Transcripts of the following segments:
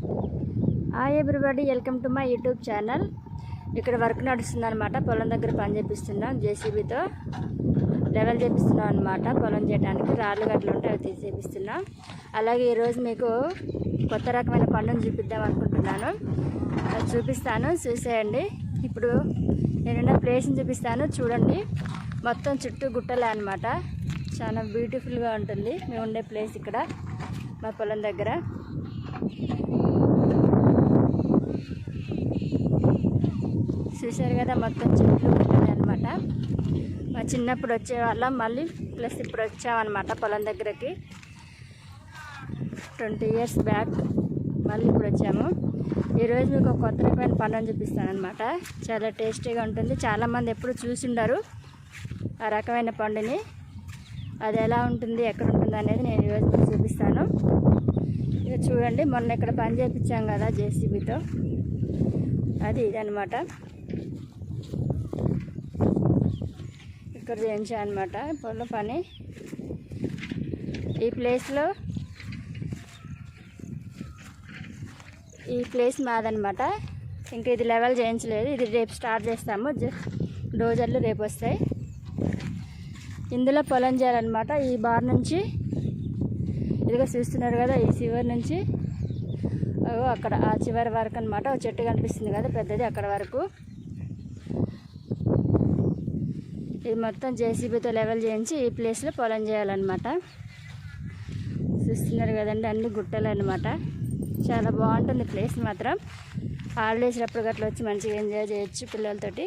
Hi everybody welcome to my YouTube channel ఇక్కడ work నడుస్తుంది అనమాట పొలం దగ్గర పని చేపిస్తున్నాం. జేసీబీతో లెవెల్ చేపిస్తున్నాం అనమాట పొలం చేయడానికి రాళ్ళు గట్లు ఉంటే అవి చేపిస్తున్నాం. అలాగే ఈరోజు మీకు కొత్త రకమైన పండును చూపిద్దాం అనుకుంటున్నాను. అది చూపిస్తాను చూసేయండి. ఇప్పుడు నేనున్న ప్లేస్ని చూపిస్తాను. చూడండి. మొత్తం చుట్టూ గుట్టలే అనమాట చాలా బ్యూటిఫుల్గా ఉంటుంది. మేము ఉండే ప్లేస్ ఇక్కడ మా పొలం దగ్గర. చూశారు కదా మొత్తం చెట్లు అనమాట మా చిన్నప్పుడు వచ్చేవాళ్ళం మళ్ళీ ప్లస్ ఇప్పుడు వచ్చామన్నమాట పొలం దగ్గరకి. ట్వంటీ ఇయర్స్ బ్యాక్ మళ్ళీ ఇప్పుడు వచ్చాము. ఈరోజు మీకు ఒక కొత్త రకమైన పండుని చూపిస్తాను అనమాట చాలా టేస్టీగా ఉంటుంది. చాలామంది ఎప్పుడు చూసిండరు ఆ రకమైన పండుని. అది ఎలా ఉంటుంది ఎక్కడ ఉంటుంది అనేది నేను ఈరోజు మీకు చూపిస్తాను. ఇక చూడండి మొన్న ఇక్కడ పని చేయించాం కదా జేసీబీతో. అది ఇదనమాట ఇక్కడ చేయించా అనమాట పొలం పని. ఈ ప్లేస్లో ఈ ప్లేస్ మాదనమాట ఇంకా ఇది లెవెల్ చేయించలేదు. ఇది రేపు స్టార్ట్ చేస్తాము. డోజర్లు రేపు వస్తాయి. ఇందులో పొలం చేయాలన్నమాట. ఈ బార్ నుంచి ఇదిగో చూస్తున్నారు కదా ఈ చివరి నుంచి. అగో అక్కడ ఆ చివరి వరకు అనమాట చెట్టు కనిపిస్తుంది కదా పెద్దది అక్కడ వరకు. ఇది మొత్తం జేసీబీతో లెవెల్ చేయించి ఈ ప్లేస్లో పొలం చేయాలన్నమాట. చూస్తున్నారు కదండి అన్ని గుట్టలు అనమాట చాలా బాగుంటుంది ప్లేస్ మాత్రం. హాలిడేస్ అప్పుడు వచ్చి మంచిగా ఎంజాయ్ చేయొచ్చు పిల్లలతోటి.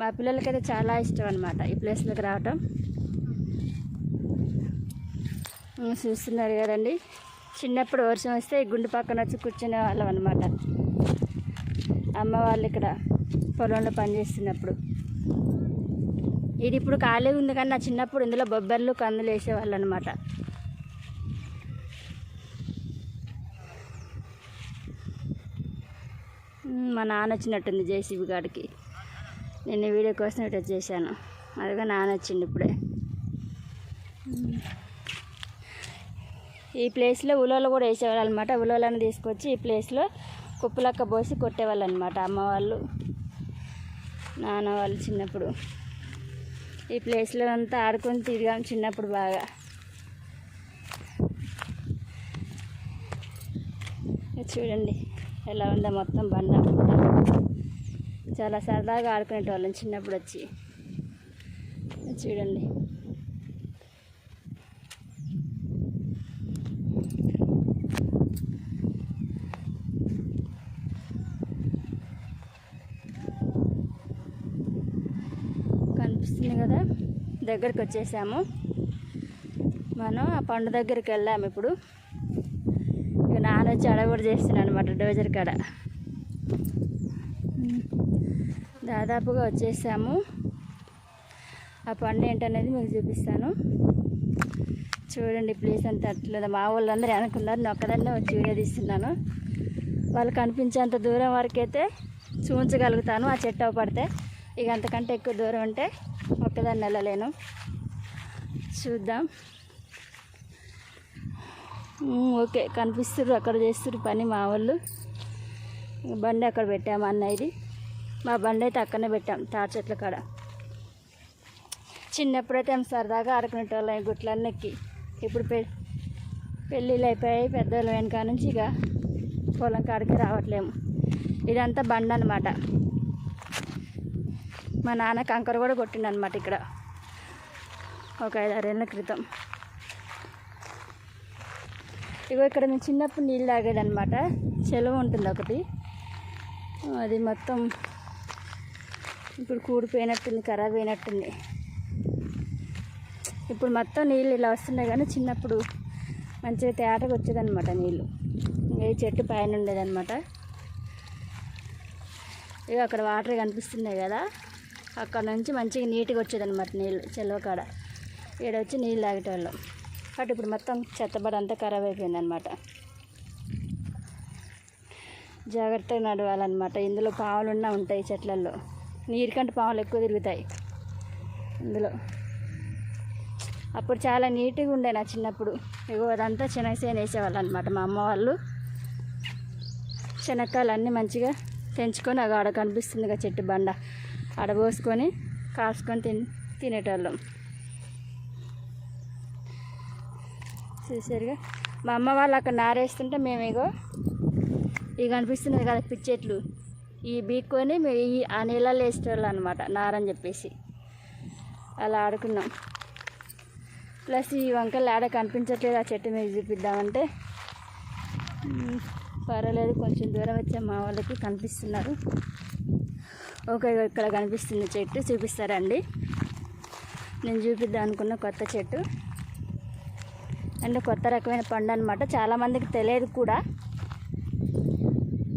మా పిల్లలకైతే చాలా ఇష్టం అనమాట ఈ ప్లేస్లోకి రావటం. చూస్తున్నారు కదండి చిన్నప్పుడు వర్షం వస్తే ఈ గుండు పక్కన వచ్చి కూర్చునే వాళ్ళం అనమాట అమ్మ వాళ్ళు ఇక్కడ పొలంలో పనిచేస్తున్నప్పుడు ఇది ఇప్పుడు ఖాళీగా ఉంది కానీ నా చిన్నప్పుడు ఇందులో బొబ్బర్లు కందులు వేసేవాళ్ళు అనమాట మా నాన్న వచ్చినట్టుంది జేసీబీ గారికి నేను వీడియో కోసం ఇట్లా చేశాను. అదిగా నాన్న వచ్చింది ఇప్పుడే. ఈ ప్లేస్లో ఉలవలు కూడా వేసేవాళ్ళు అనమాట ఉలవలను తీసుకొచ్చి ఈ ప్లేస్లో కుప్పలక్క పోసి కొట్టేవాళ్ళు అనమాట అమ్మ వాళ్ళు నాన్న వాళ్ళు చిన్నప్పుడు. ఈ ప్లేస్లో అంతా ఆడుకొని తిరిగాం చిన్నప్పుడు బాగా. చూడండి ఎలా ఉందో మొత్తం బండ చాలా సరదాగా ఆడుకునేటోళ్ళం చిన్నప్పుడు వచ్చి. చూడండి కనిపిస్తుంది కదా దగ్గరికి వచ్చేసాము. మనం ఆ పండు దగ్గరికి వెళ్ళాము ఇప్పుడు. ఇక నాన్న వచ్చి అడగూడ చేస్తున్నాను అనమాట డోజర్ కాడ. దాదాపుగా వచ్చేసాము. ఆ పండు ఏంటనేది మీకు చూపిస్తాను. చూడండి ప్లేస్ అంత అట్లేదు. మా వాళ్ళందరూ అనుకున్నారు నేను ఒక్కదాన్నే వచ్చి వీడియో తీస్తున్నాను. వాళ్ళు కనిపించేంత దూరం వరకైతే చూపించగలుగుతాను ఆ చెట్టు పడితే. ఇక అంతకంటే ఎక్కువ దూరం ఉంటే ఒక్కదాన్ని వెళ్ళలేను. చూద్దాం. ఓకే కనిపిస్తారు అక్కడ చేస్తారు పని మా వాళ్ళు. బండి అక్కడ పెట్టాము అన్న ఇది మా బండి అయితే అక్కడనే పెట్టాం తాటి చెట్ల కాడ. చిన్నప్పుడైతే ఏం సరదాగా ఆడుకునేటోళ్ళం ఈ గుట్లన్నీ ఎక్కి ఇప్పుడు పె పెళ్ళిళ్ళు అయిపోయాయి పెద్దవాళ్ళు వెనక నుంచి ఇక పొలం కాడికి రావట్లేము. ఇదంతా బండి అనమాట మా నాన్న కంకర కూడా కొట్టిండు అనమాట ఇక్కడ. ఒక ఐదారేళ్ళ క్రితం. ఇగో ఇక్కడ మేము చిన్నప్పుడు నీళ్ళు తాగేదన్నమాట. చెలవు ఉంటుంది ఒకటి. అది మొత్తం ఇప్పుడు కూడిపోయినట్టుంది ఖరాబ్ అయినట్టుంది. ఇప్పుడు మొత్తం నీళ్ళు ఇలా వస్తున్నాయి కానీ చిన్నప్పుడు మంచిగా తేటకు వచ్చేదనమాట నీళ్ళు. ఈ చెట్టు పైన ఉండేదన్నమాట. ఇక అక్కడ వాటర్ కనిపిస్తున్నాయి కదా. అక్కడ నుంచి మంచిగా నీట్గా వచ్చేదన్నమాట నీళ్ళు చెలవ కాడ. ఈడ వచ్చి నీళ్ళు తాగేటోళ్ళం. బట్ ఇప్పుడు మొత్తం చెత్తబడి అంతా ఖరాబ్ అయిపోయిందనమాట జాగ్రత్తగా నడవాలన్నమాట. ఇందులో పావులు ఉన్నా ఉంటాయి చెట్లల్లో. నీరు కంటే పావులు ఎక్కువ తిరుగుతాయి. ఇందులో. అప్పుడు చాలా నీట్గా ఉండే నా చిన్నప్పుడు. ఇగో అదంతా శనగసేన వేసేవాళ్ళు అనమాట మా అమ్మ వాళ్ళు శనక్కాయలు అన్నీ మంచిగా తెంచుకొని అక్కడ కనిపిస్తుంది చెట్టు బండ. ఆడ పోసుకొని కాసుకొని తిని తినేటోళ్ళం. చూసారుగా మా అమ్మ వాళ్ళు అక్కడ నారేస్తుంటే మేము ఇగో ఇవి కనిపిస్తున్నాయి కదా పిచ్చెట్లు. ఈ బీక్కొని మేము ఈ ఆ నీళ్ళల్లో వేసేటోళ్ళం అనమాట నారని చెప్పేసి. అలా ఆడుకున్నాం. ప్లస్ ఈ వంకలు ఆడ కనిపించట్లేదు ఆ చెట్టు మీద చూపిద్దామంటే. పర్వాలేదు కొంచెం దూరం వచ్చే మా వాళ్ళకి కనిపిస్తున్నారు. ఓకే ఇక్కడ కనిపిస్తుంది చెట్టు చూపిస్తారండి. నేను చూపిద్దాం అనుకున్న కొత్త చెట్టు. అండ్ కొత్త రకమైన పండు అనమాట చాలామందికి తెలియదు కూడా.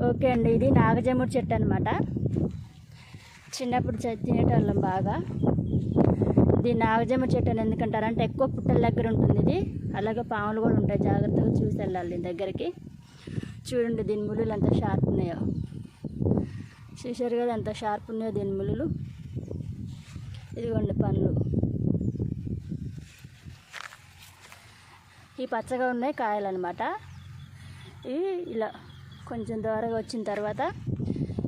ఓకే అండి ఇది నాగజముడి చెట్టు అనమాట చిన్నప్పుడు తినేటోళ్ళం బాగా. ఇది నాగజముడు చెట్టు అని ఎందుకంటారంటే ఎక్కువ పుట్టల దగ్గర ఉంటుంది ఇది. అలాగే పాములు కూడా ఉంటాయి. జాగ్రత్తగా చూసి వెళ్ళాలి దీని దగ్గరికి. చూడండి దీని ముళ్ళు ఎంత షార్ప్ ఉన్నాయో. చూశారు కదా ఎంత షార్ప్ ఉన్నాయో దీని ముళ్ళు ఇదిగోండి పండ్లు. ఈ పచ్చగా ఉన్నాయి కాయలు అనమాట ఇవి ఇలా కొంచెం దూరంగా వచ్చిన తర్వాత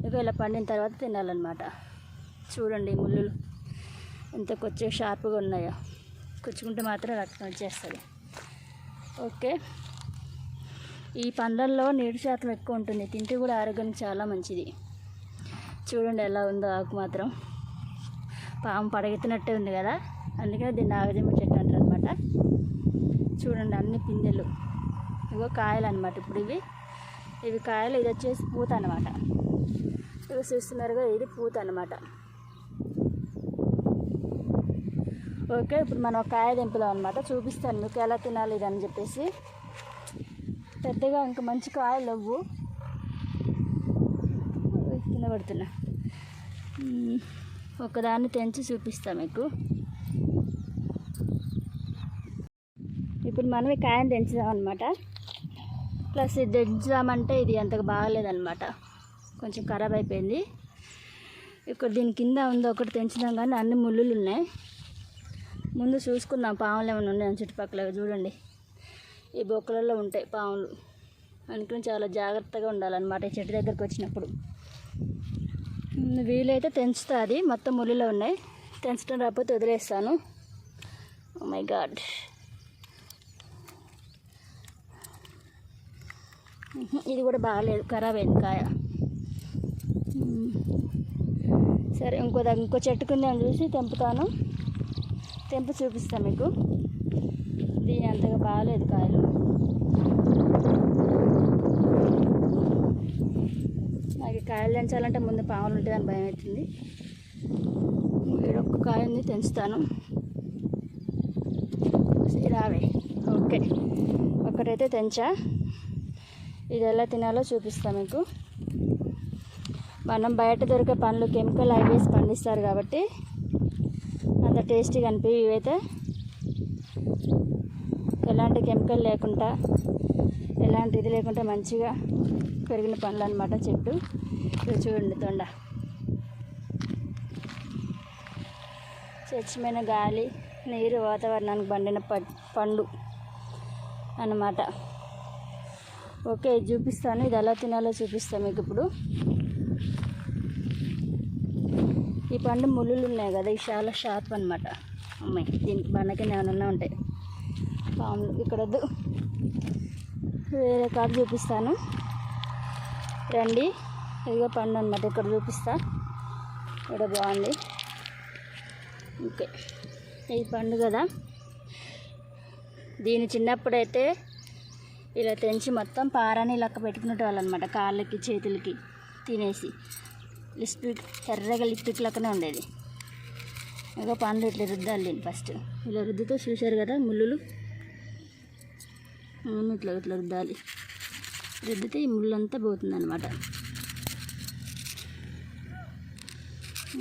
ఇక ఇలా పండిన తర్వాత తినాలన్నమాట. చూడండి ఈ ఎంత కొంచెం షార్ప్గా ఉన్నాయో. కుచ్చుకుంటే మాత్రం రక్తం వచ్చేస్తుంది. ఓకే. ఈ పండ్లల్లో నీటి శాతం ఎక్కువ ఉంటుంది. తింటే కూడా ఆరోగ్యానికి చాలా మంచిది. చూడండి ఎలా ఉందో ఆకు మాత్రం. పాము పడగెత్తినట్టే ఉంది కదా. అందుకని దీన్ని నాగజమ్మ చెట్టు అంటారు అనమాట చూడండి అన్ని పిందెలు. ఇవో కాయలు అనమాట ఇప్పుడు ఇవి. ఇవి కాయలు ఇది వచ్చేసి పూత అనమాట ఇవి చూస్తున్నారుగా ఇది పూత అనమాట ఓకే ఇప్పుడు మనం కాయ దింపుదాం అనమాట చూపిస్తాను మీకు ఎలా తినాలి ఇది అని చెప్పేసి. పెద్దగా ఇంకా మంచి కాయలు లేవు. కింద పడుతున్నా. ఒకదాన్ని తెంచి చూపిస్తాం మీకు. ఇప్పుడు మనం ఈ కాయని తెంచుదాం అనమాట ప్లస్ ఇది తెంచుదామంటే ఇది అంతగా బాగలేదనమాట కొంచెం ఖరాబ్ అయిపోయింది. ఇక్కడ దీని కింద ఉందో ఒకటి తెంచుదాం కానీ అన్ని ముళ్ళులు ఉన్నాయి. ముందు చూసుకుందాం పాములు ఏమైనా ఉన్నాయి చుట్టుపక్కల చూడండి. ఈ బొక్కలలో ఉంటాయి పాములు. అందుకని చాలా జాగ్రత్తగా ఉండాలన్నమాట ఈ చెట్టు దగ్గరకు వచ్చినప్పుడు. వీలైతే తెంచుతుంది. మొత్తం ముళ్ళులో ఉన్నాయి. తెంచడం రాకపోతే వదిలేస్తాను. Oh మై గాడ్ ఇది కూడా బాగాలేదు. ఖరాబ్ అయింది కాయ. సరే ఇంకో దగ్గర ఇంకో చెట్టుకుందని చూసి తెంపుతాను. తెంపు చూపిస్తాను మీకు. దీని అంతగా బాగాలేదు కాయలు. నాకు కాయలు తెంచాలంటే ముందు పాములు ఉంటుందని భయం అవుతుంది. ఒక్క కాయని తెంచుతాను. రావే. ఓకే. ఒకటైతే తెంచా. ఇది ఎలా తినాలో చూపిస్తా మీకు. మనం బయట దొరికే పండ్లు కెమికల్ అవి వేసి పండిస్తారు కాబట్టి అంత టేస్టీగా అనిపి ఇవైతే. ఎలాంటి కెమికల్ లేకుండా ఎలాంటి ఇది లేకుండా మంచిగా పెరిగిన పండ్లు అనమాట చెట్టు చూడండి తొండ. స్వచ్ఛమైన గాలి నీరు వాతావరణానికి పండిన ప- పండు అన్నమాట. ఓకే ఇది చూపిస్తాను. ఇది ఎలా తినాలో చూపిస్తాను మీకు ఇప్పుడు. ఈ పండు ముళ్ళులు ఉన్నాయి కదా ఇవి చాలా షార్ప్ అనమాట అమ్మాయి దీనికి బండకి ఏమైనా ఉంటాయి పాములు ఇక్కడ వద్దు వేరే కాడ చూపిస్తాను. రండి. ఇదిగో పండు అనమాట ఇక్కడ చూపిస్తా. ఇక్కడ బాగుంది. ఓకే. ఇది పండు కదా. దీని చిన్నప్పుడైతే ఇలా తెంచి మొత్తం పారాని లెక్క పెట్టుకునేటవాళ్ళు అనమాట కాళ్ళకి చేతులకి తినేసి. లిప్స్టిక్ ఎర్రగా లిప్స్టిక్ లెక్కనే ఉండేది. ఇంకా పండ్లు ఇట్లా రుద్దాలి దీన్ని ఫస్ట్. ఇలా రుద్దుతో చూశారు కదా ముళ్ళులు? ఇట్లా ఇట్లా రుద్దాలి. రుద్దితే ఈ ముళ్ళంతా పోతుంది అనమాట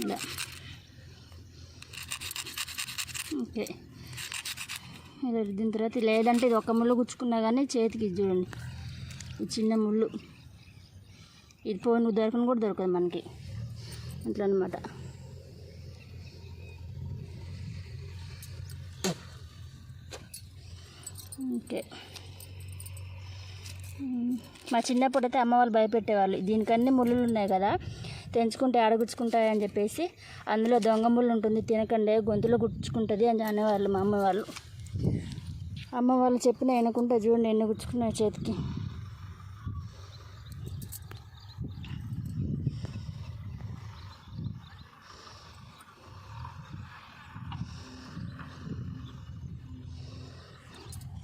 ఇలా. ఓకే. ఇలా రుద్దిన తర్వాత లేదంటే ఇది ఒక ముళ్ళు గుచ్చుకున్నా కానీ చేతికి చూడండి. ఈ చిన్న ముళ్ళు. ఇది ఫోన్ దొరకని కూడా దొరకదు మనకి. అట్లా అనమాట ఓకే. మా చిన్నప్పుడు అయితే అమ్మ వాళ్ళు భయపెట్టేవాళ్ళు. దీనికన్నీ ముళ్ళులు ఉన్నాయి కదా తెంచుకుంటే ఆడగుచ్చుకుంటాయని చెప్పేసి అందులో దొంగ ముళ్ళు ఉంటుంది తినకండి గొంతులో గుచ్చుకుంటుంది అని అనేవాళ్ళు మా అమ్మ వాళ్ళు. అమ్మ వాళ్ళు చెప్పిన ఎనుకుంటే చూడండి ఎన్ని గుచ్చుకున్నాయి చేతికి.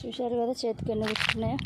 చూశారు కదా చేతికి ఎన్ని గుచ్చుకున్నాయో?